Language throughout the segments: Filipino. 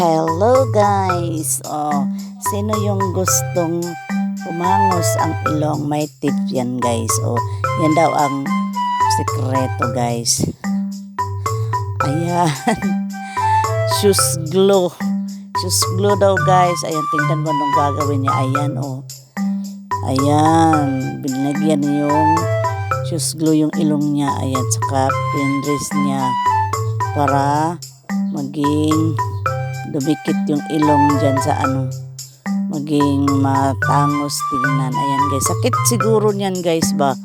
Hello guys! Oh, sino yung gustong umangos ang ilong? May tip yan guys. Oh, yan daw ang sekreto guys. Ayan. Shoes glue. Shoes glue daw guys. Ayan, tingnan mo nung gagawin niya. Ayan, oh. Ayan. Binagyan yung shoes glue yung ilong niya. Ayan, saka pinrest niya para maging dumikit yung ilong dyan sa ano maging matangos tingnan. Ayan guys. Sakit siguro niyan guys ba?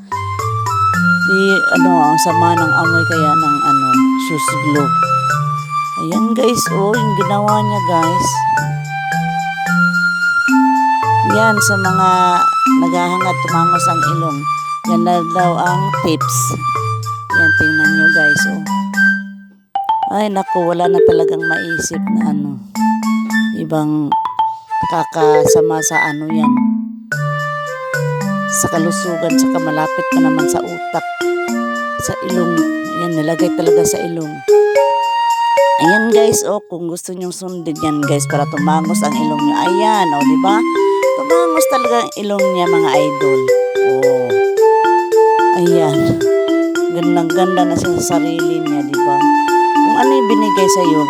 Di ano ang sama ng amoy kaya ng ano shoes glue. Ayan guys. Oh yung ginawa niya guys. Yan sa mga naghahangad tumangos ang ilong. Yan na daw ang tips. Yan tingnan nyo guys. Oh ay naku, wala na talagang maisip na ano. Ibang kakasama sa ano yan. Sa kalusugan, saka malapit pa naman sa utak. Sa ilong. Ayan, nilagay talaga sa ilong. Ayan guys, oh, kung gusto nyong sundin yan guys para tumangos ang ilong nyo. Ayan, oh, di ba? Tumangos talaga ang ilong niya mga idol. Oh. Ayan. Gandang-ganda na siya sa sarili niya, di ba? Kung ano yung binigay sa iyo,